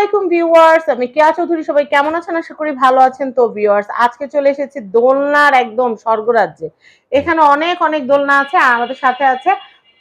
আলাইকুম ভিউয়ার্স, আমি কেয়া চৌধুরী। সবাই কেমন আছেন? আশা করি ভালো আছেন। তো ভিউয়ার্স, আজকে চলে এসেছি দোলনার একদম স্বর্গরাজ্যে। এখানে অনেক অনেক দোলনা আছে। আমাদের সাথে আছে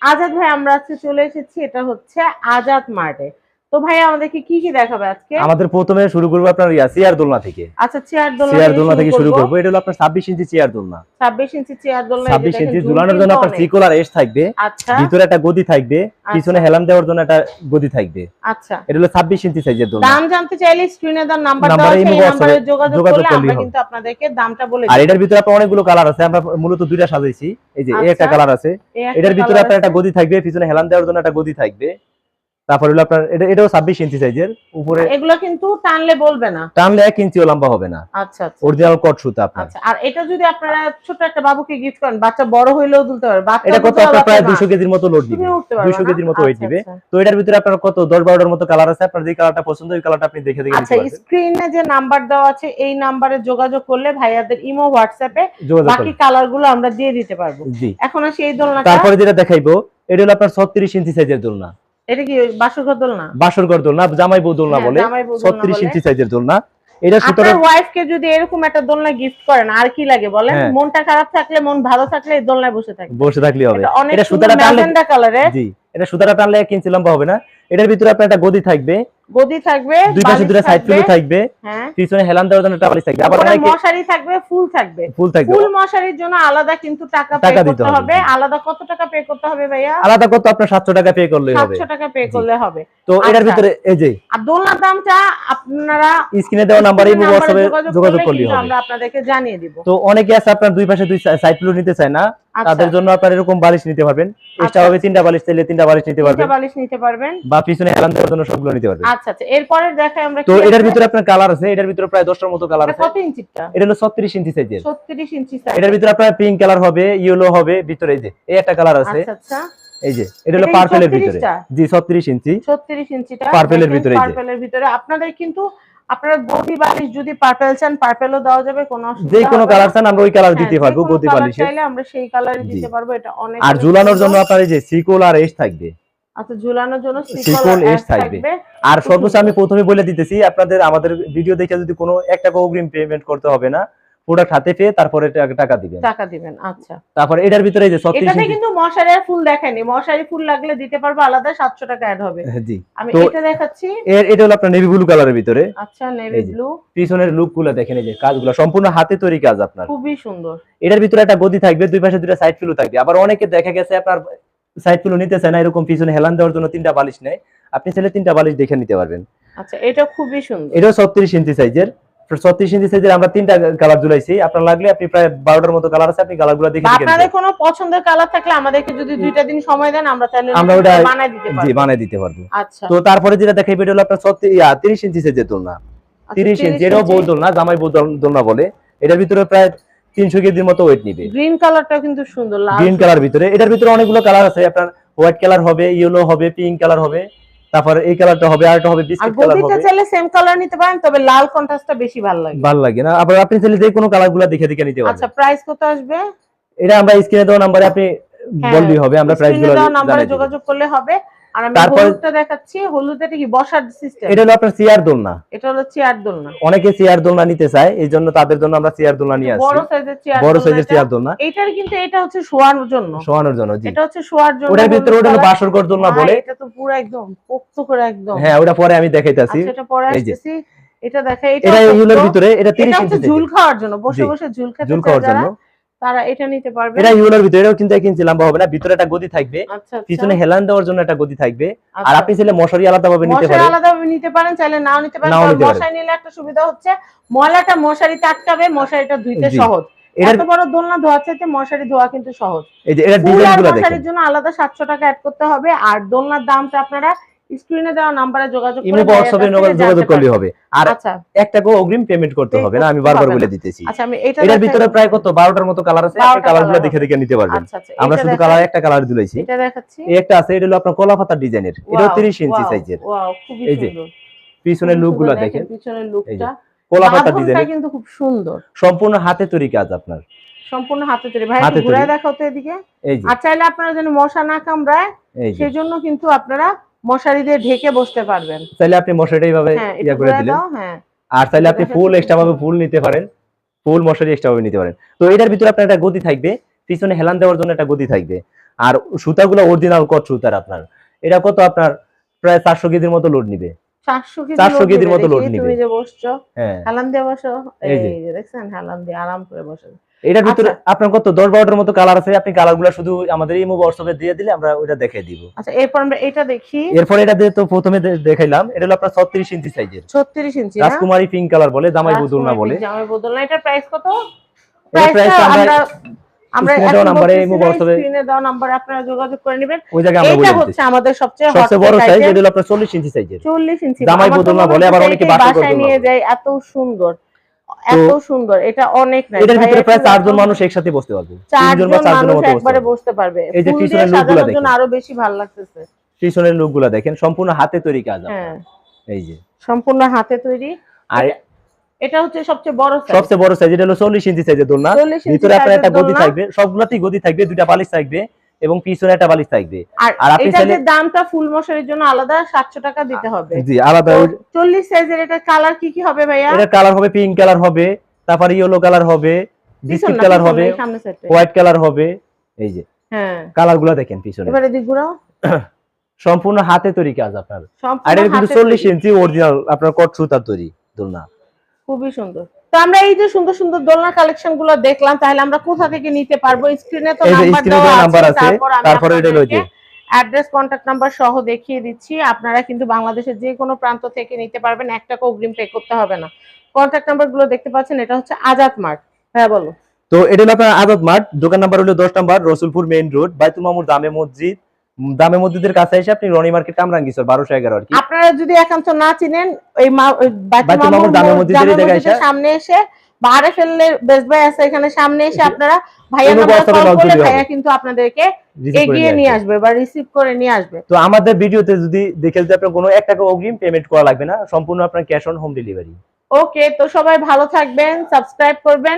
আজাদ ভাই। আমরা আজকে চলে এসেছি, এটা হচ্ছে আজাদ মার্টে। তো ভাই আমাদেরকে কি কি দেখাবে আজকে? আমাদের প্রথমে শুরু করব আপনার ইয়া চেয়ার দোলনা থেকে। আচ্ছা চেয়ার দোলনা চেয়ার দোলনা থেকে শুরু করব। এটা হলো আপনার ছাব্বিশ ইঞ্চি চেয়ার দোলনা। 26 ইঞ্চি চেয়ার দোলনা এই যে ছাব্বিশ দেখেন, ইঞ্চি ঝুল ঝুলানোর জন্য আপনার। সিকুলার এস থাকবে আচ্ছা। ভিতরে একটা গদি থাকবে পিছনে হেলাম দেওয়ার জন্য একটা গদি থাকবে। আচ্ছা। এটা হলো ছাব্বিশ ইঞ্চি সাইজের দোলনা। দাম জানতে চাইলে স্ক্রিনে দেওয়ার নাম্বার দেওয়া আছে এই নাম্বারে যোগাযোগ করলে আমরা কিন্তু আপনাদেরকে দামটা বলে আর এটার ভিতরে আপনার অনেকগুলো কালার আছে আমরা মূলত দুইটা সাজাইছি। এই যে এই একটা আচ্ছা। কালার আছে। এটার ভিতরে আপনার একটা গদি থাকবে পিছনে হেলাম দেওয়ার জন্য একটা গদি থাকবে। তারপর হলো আপনার এটা এটাও ছাব্বিশ ইঞ্চি সাইজের উপরে এগুলো কিন্তু টানলে বলবে না। টানলে এক ইঞ্চিও লম্বা হবে না। আচ্ছা আচ্ছা। অরিজিনাল কট সুতা আপনার। আচ্ছা আর এটা যদি আপনারা ছোট একটা বাবুকে গিফট করেন বাচ্চা বড় হইলেও দুলতে পারবে বাচ্চা এটা কত আপনার প্রায় পারবে দুশো না। কেজির মতো লোড দিবে। তুমি উঠতে পারবে দুশো না? কেজির মতো ওয়েট আচ্ছা, দিবে। আচ্ছা। তো এটার ভিতরে আপনার কত দশ বারোটার মতো কালার আছে? আপনার যে কালারটা পছন্দ ওই কালারটা আপনি দেখে দেখে আচ্ছা নিতে পারবেন। স্ক্রিনে যে নাম্বার দেওয়া আছে এই নাম্বারে যোগাযোগ করলে ভাইয়াদের ইমো হোয়াটসঅ্যাপে বাকি করুন। কালারগুলো আমরা দিয়ে দিতে পারব। জি। এখন আসি এই দোলনাটা। তারপরে যেটা দেখাইবো এটা হলো আপনার ছত্রিশ ইঞ্চি সাইজের দোলনা। এটা কি বাসুর দোলনা? বাসরঘর দোলনা জামাই বউ দোলনা হ্যাঁ, বলে। দোলনা ছত্রিশ বলে। ইঞ্চি সাইজের দোলনা। এটা সুতরাং ওয়াইফকে যদি এরকম একটা দোলনা গিফট করেন আর কি লাগে বলেন? হ্যাঁ। মনটা খারাপ থাকলে মন ভালো থাকলে এই দোলনায় বসে থাকবে বসে থাকলে হবে। এটা সুতাটা টানলে ম্যাজেন্ডা জি এটা সুতাটা টানলে এক লম্বা হবে না। এটার ভিতরে আপনার একটা গদি থাকবে। গদি থাকবে দুই পাশে দুটো সাইড থাকবে, থাকবে হ্যাঁ। পিছনে হেলান দেওয়ার জন্য থাকবে আবার অনেকে মশারি থাকবে ফুল থাকবে। ফুল থাকবে। ফুল মশারির জন্য আলাদা কিন্তু টাকা পে করতে হবে, আলাদা কত টাকা পে করতে হবে ভাইয়া? আলাদা কত আপনার সাতশো টাকা পে করলে হবে। সাতশো টাকা পে করলে হবে। তো এটার আচ্ছা। ভিতরে এই যে। আর দোলনার দামটা আপনারা স্ক্রিনে দেওয়া নাম্বারে হোয়াটসঅ্যাপে যোগাযোগ করলে হবে। আমরা আপনাদেরকে জানিয়ে দিব। তো অনেকে আছে আপনার দুই পাশে দুই সাইড নিতে চায় না। তাদের জন্য আপনার এরকম বালিশ নিতে পারবেন। এক্সট্রা ভাবে তিনটা বালিশ চাইলে তিনটা বালিশ নিতে পারবেন। তিনটা বালিশ নিতে পারবেন। বা পিছনে হেলান দেওয়ার জন্য সবগুলো নিতে পারবেন। আচ্ছা আচ্ছা। এরপরে দেখাই আমরা তো এটার ভিতরে আপনার কালার আছে। এটার ভিতরে প্রায় দশটার মতো কালার এটা আছে। কত ইঞ্চিটা এটা? হলো ছত্রিশ ইঞ্চি সাইজের 36 ইঞ্চি সাইজ এটার ভিতরে আপনার পিঙ্ক কালার হবে ইয়েলো হবে ভিতরে এই যে এই একটা কালার আছে। আচ্ছা আচ্ছা। এই যে এটা হলো এটা পার্পেলের ভিতরে। জি ছত্রিশ ইঞ্চি 36 ইঞ্চিটা দেখেন, ভিতরে এর ভিতরে। আপনাদের কিন্তু আপনারা গদি বালিশ যদি পার্পল চান পার্পলও দেওয়া যাবে কোনো অসুবিধা যে কোনো কালার চান আমরা ওই কালার হ্যাঁ, দিতে পারব গদি বালিশে চাইলে আমরা সেই কালারই দিতে পারব এটা অনেক আর ঝুলানোর জন্য আপনার এই যে সিকোল আর এস থাকবে। আচ্ছা ঝুলানোর জন্য সিকল এস থাকবে। আর সর্বোচ্চ আমি প্রথমে বলে দিতেছি আপনাদের আমাদের ভিডিও দেখে যদি কোনো একটা টাকা অগ্রিম পেমেন্ট করতে হবে না প্রোডাক্ট হাতে পেয়ে তারপরে টাকা- টাকা দিবেন। টাকা দিবেন আচ্ছা। তারপরে এটার ভিতরে এই যে এটাতে কিন্তু মশারি ফুল দেখায়নি মশারি ফুল লাগলে দিতে পারব আলাদা 700 টাকা অ্যাড হবে। জি। আমি এটা দেখাচ্ছি। এর এটা হলো আপনার নেভি ব্লু কালারের ভিতরে। আচ্ছা নেভি ব্লু পিছনের লুকগুলো দেখেন এই যে কাজগুলো সম্পূর্ণ হাতে তৈরি কাজ আপনার। খুবই সুন্দর। এটার ভিতরে একটা গদি থাকবে দুই পাশে দুটো সাইড পিলো থাকবে। আবার অনেকে দেখা গেছে আপনার সাইড পিলো নিতে চায় না এরকম পিছনে হেলান দেওয়ার জন্য তিনটা বালিশ নেয়। আপনি চাইলে তিনটা বালিশ দেখে নিতে পারবেন। আচ্ছা এটা খুবই সুন্দর। এটাও ছত্রিশ ইঞ্চি সাইজের ছত্রিশ ইঞ্চি সাইজের আমরা তিনটা কালার ঝুলাইছি। আপনার লাগলে আপনি প্রায় বারোটার মতো কালার আছে আপনি কালারগুলো দেখে আপনাদের কোনো পছন্দের কালার থাকলে আমাদেরকে যদি দুইটা দিন সময় দেন আমরা তাহলে আমরা ওটা বানাই দিতে। জি বানাই দিতে পারব। আচ্ছা। তো তারপরে যেটা দেখাই এটা হলো আপনার তিরিশ ইঞ্চি সাইজের দোলনা। আচ্ছা, তিরিশ ইঞ্চি এটাও। বউ দোলনা জামাই বউ দোলনা বলে। এটার ভিতরে প্রায় তিনশো কেজির মতো ওয়েট নিবে। গ্রিন কালারটা কিন্তু সুন্দর গ্রিন কালার ভিতরে। এটার ভিতরে অনেকগুলো কালার আছে। আপনার হোয়াইট কালার হবে ইয়েলো হবে পিঙ্ক কালার হবে। তারপর এই কালারটা হবে আর একটা হবে আর বিস্কিট কালার হবে। চাইলে সেম কালার নিতে পারেন তবে লাল কন্ট্রাস্টটা বেশি ভালো লাগে। ভালো লাগে না। আবার আপনি চাইলে যে কোনো কালারগুলো দেখে দেখে নিতে পারেন আচ্ছা প্রাইস কত আসবে? এটা আমরা স্ক্রিনে দেওয়া নম্বরে আপনি হ্যাঁ, বললেই হবে আমরা প্রাইস স্ক্রিনে গুলো দেওয়া নাম্বারে জানাই যোগাযোগ করলে হবে। আর আমি হলুদটা দেখাচ্ছি কি বসার সিস্টেম এটা হলো আপনার চেয়ার দোলনা। এটা হলো চেয়ার দোলনা। অনেকে চেয়ার দোলনা নিতে চায় এই জন্য তাদের জন্য আমরা চেয়ার দোলনা নিয়ে আসছি বড় সাইজের চেয়ার বড় সাইজের চেয়ার দোলনা। এটার কিন্তু এটা হচ্ছে শোয়ানোর জন্য। শোয়ানোর জন্য জি। এটা হচ্ছে শোয়ার জন্য ওটার ভিতরে ওটা হলো। বাসরঘর দোলনা বলে। এটা তো পুরো একদম পোক্ত করে একদম। হ্যাঁ ওটা পরে আমি দেখাইতাছি। আচ্ছা এটা পরে আসতেছি। এটা দেখা এটা এটা। ভিতরে এটা এটা 30 হচ্ছে ইঞ্চি ঝুল খাওয়ার জন্য বসে বসে ঝুল খেতে ঝুল খাওয়ার যারা, জন্য। তারা এটা নিতে পারবে। এটা ভিতরে এটাও কিন্তু ইঞ্চি লম্বা হবে না? ভিতরে একটা গদি থাকবে আচ্ছা আচ্ছা। পিছনে হেলান দেওয়ার জন্য একটা গদি থাকবে। আর আচ্ছা। আপনি চাইলে মশারি আলাদা ভাবে নিতে মশারি পারেন। আলাদাভাবে নিতে পারেন চাইলে নাও নিতে পারেন। মশারি নিলে একটা সুবিধা হচ্ছে ময়লাটা মশারিতে আটকাবে মশারিটা ধুইতে সহজ। এত বড় দোলনা ধোয়া চাইতে মশারি ধোয়া কিন্তু সহজ। এই যে এটা দেখেন মশারির জন্য আলাদা সাতশো টাকা অ্যাড করতে হবে আর দোলনার দামটা আপনারা স্ক্রিনে দেওয়া নাম্বারে যোগাযোগ ইমো হোয়াটসঅ্যাপে ভাইয়ের কাছ থেকে যোগাযোগ জানতে হবে। আর এক টাকাও অগ্রিম পেমেন্ট করতে হবে না আমি বারবার বলে দিতেছি। আচ্ছা আমি এটা এটার ভিতরে প্রায় কত? বারোটার মতো কালার আছে আপনি 12টা কালারগুলো colour দেখে দেখে নিতে পারবেন। আমরা শুধু কালার একটা কালার দিলাইছি এটা দেখাচ্ছি। একটা আছে এটা হলো আপনার কলা ডিজাইনের। এটাও 30 ইঞ্চি সাইজের সুন্দর। পিছনের দেখেন। পিছনের এই লুকটা কলা ডিজাইনের। কিন্তু খুব সুন্দর। সম্পূর্ণ হাতে তৈরি কাজ আপনার। সম্পূর্ণ হাতে তৈরি। ভাই একটু দেখাও তো এদিকে। আর চাইলে আপনারা যেন মশা না কামড়ায় সেজন্য কিন্তু আপনারা মশারি দিয়ে ঢেকে বসতে পারবেন। তাহলে আপনি মশারিটা এইভাবে হ্যাঁ ইয়া করে দিলেন। হ্যাঁ। আর তাহলে আপনি ফুল এক্সট্রা ভাবে ফুল নিতে পারেন। ফুল মশারি এক্সট্রা ভাবে নিতে পারেন। তো এটার ভিতরে আপনার একটা গতি থাকবে। পিছনে হেলান দেওয়ার জন্য একটা গতি থাকবে। আর সুতাগুলো অরিজিনাল কট সুতার আপনার? এটা কত আপনার? প্রায় চারশো কেজির মতো লোড নিবে। চারশো কেজি 400 লোড কেজির মতো লোড নিবে। তুমি যে বসছো হ্যাঁ। দিয়ে বসো। এই যে। দেখছেন দিয়ে আরাম করে বসে। এটার ভিতরে আচ্ছা। আপনার কত দশ বারোটার মতো কালার আছে আপনি কালারগুলা শুধু আমাদের ইমো হোয়াটসঅ্যাপে দিয়ে দিলে আমরা ওইটা দেখাই দিব। আচ্ছা এরপর আমরা এটা দেখি। এরপর এটা দিয়ে তো প্রথমে দেখাইলাম এটা হলো আপনার ছত্রিশ ইঞ্চি সাইজের ছত্রিশ ইঞ্চি রাজকুমারী পিঙ্ক কালার বলে জামাই বদল না বলে। জামাই বদল না এটার প্রাইস কত প্রাইসটা আমরা আমরা দেওয়া দেওয়া নাম্বারে আপনারা যোগাযোগ করে নেবেন। ওই জায়গায় আমরা এটা হচ্ছে আমাদের সবচেয়ে সবচেয়ে বড় সাইজ এটা হলো আপনার চল্লিশ ইঞ্চি সাইজের 40 ইঞ্চি জামাই আমার না বলে, আবার অনেকে বাসায় বাসায় নিয়ে যায় এত সুন্দর এত সুন্দর এটা অনেক না এটার ভিতরে প্রায় চারজন মানুষ একসাথে বসতে পারবে। চারজন বা চারজনের মানুষ মতো একবারে বসতে পারবে। এই যে পিছনের দিয়ে লোকগুলা সাজানোর জন্য দেখেন। আরও বেশি ভালো লাগতেছে। পিছনের লোকগুলা দেখেন সম্পূর্ণ হাতে তৈরি কাজ হ্যাঁ। এই যে। সম্পূর্ণ হাতে তৈরি। আর এটা হচ্ছে সবচেয়ে বড় size। সবচেয়ে বড় সাইজ এটা হলো চল্লিশ ইঞ্চি সাইজের দোলনা। ভিতরে আপনার একটা গদি। থাকবে সবগুলাতেই গদি থাকবে দুইটা বালিশ থাকবে এবং পিছনে একটা বালিশ থাকবে। আর আপনি চাইলে- দামটা ফুল মশারির জন্য আলাদা সাতশো টাকা দিতে হবে। জি আলাদা ওই- চল্লিশ সাইজের এটা কালার কি কি হবে ভাইয়া? এটা কালার হবে পিঙ্ক কালার হবে তারপরে ইয়েলো কালার হবে বিস্কিট কালার হবে। হোয়াইট কালার হবে এই যে। হ্যাঁ। কালারগুলা দেখেন পিছনে। এবারে দিক ঘুরাও। সম্পূর্ণ হাতে তৈরি কাজ আপনার। আর এটা কিন্তু হাতে চল্লিশ তৈরি। ইঞ্চি অরিজিনাল আপনার কট সুতার তৈরি দোলনা। খুবই সুন্দর। তো আমরা এই যে সুন্দর সুন্দর দোলনা কালেকশনগুলো দেখলাম তাহলে আমরা কোথা থেকে নিতে পারব? স্ক্রিনে তো নাম্বার দেওয়া আছে তারপর এটা অ্যাড্রেস কন্ট্যাক্ট নাম্বার সহ দেখিয়ে দিচ্ছি। আপনারা কিন্তু বাংলাদেশের যে কোনো প্রান্ত থেকে নিতে পারবেন এক টাকা অগ্রিম পে করতে হবে না। কন্ট্যাক্ট নাম্বারগুলো দেখতে পাচ্ছেন এটা হচ্ছে আজাদ মার্ট। হ্যাঁ বলো তো এটা হলো আপনার আজাদ মার্ট দোকান নাম্বার হলো দশ নাম্বার রসুলপুর মেইন রোড বাইতুল মামুর দামে মসজিদ দামে মসজিদের কাছে এসে আপনি রনি মার্কেট কামরাঙ্গিসর বারোশো এগারো আর কি। আপনারা যদি একান্ত না চিনেন এই জায়গায় মসজিদের এসে- সামনে এসে বা ফেললে বেস্ট বাই আছে এখানে সামনে এসে আপনারা ভাইয়া ভাইয়া কিন্তু আপনাদেরকে এগিয়ে নিয়ে। আসবে বা রিসিভ করে নিয়ে আসবে। তো আমাদের ভিডিওতে যদি দেখে যদি আপনার কোনো এক টাকা অগ্রিম পেমেন্ট করা লাগবে না সম্পূর্ণ আপনার cash on home delivery okay তো সবাই ভালো থাকবেন সাবস্ক্রাইব করবেন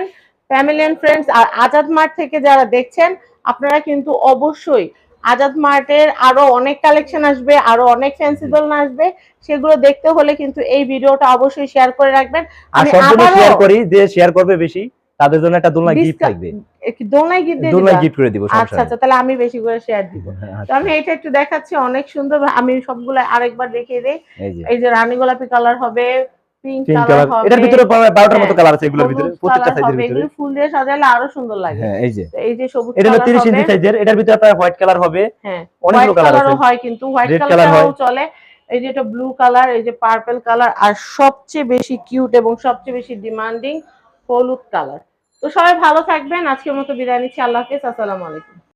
ফ্যামিলি এন্ড ফ্রেন্ডস আর আজাদ মার্ট থেকে যারা দেখছেন আপনারা কিন্তু অবশ্যই আজাদ মার্টের আরও অনেক কালেকশন আসবে আরও অনেক ফ্যান্সি দোলনা আসবে সেগুলো দেখতে হলে কিন্তু এই ভিডিওটা অবশ্যই শেয়ার করে রাখবেন। আর আমি শেয়ার করি যে শেয়ার করবে বেশি তাদের জন্য একটা দোলনা গিফট থাকবে দোলনায় গিফট দিয়ে গিফট করে দিব আচ্ছা আচ্ছা তাহলে আমি বেশি করে শেয়ার দিব। তো আমি এটা একটু দেখাচ্ছি অনেক সুন্দর আমি সবগুলো আরেকবার দেখিয়ে দেই। এই যে। রানী গোলাপি কালার হবে পিঙ্ক পিঙ্ক কালার কালার এটার ভিতরে বারোটার মতো হ্যাঁ, কালার আছে এগুলোর ভিতরে প্রত্যেকটা সাইজের ভিতরে। এগুলো ফুল দিয়ে সাজালে আরও সুন্দর লাগে। হ্যাঁ এই যে। এই যে সবুজ এটা হলো কালার হবে। ইঞ্চি সাইজের এটার ভিতরে আপনার হোয়াইট কালার হবে। হ্যাঁ অনেকগুলো হোয়াইট কালার আছে। হয় কিন্তু হোয়াইট কালারও চলে। এই যে এটা ব্লু কালার এই যে পার্পল কালার আর সবচেয়ে বেশি কিউট এবং সবচেয়ে বেশি ডিমান্ডিং হলুদ কালার তো সবাই ভালো থাকবেন। আজকের মতো বিদায় নিচ্ছি। আল্লাহ হাফেজ। আসসালামু আলাইকুম।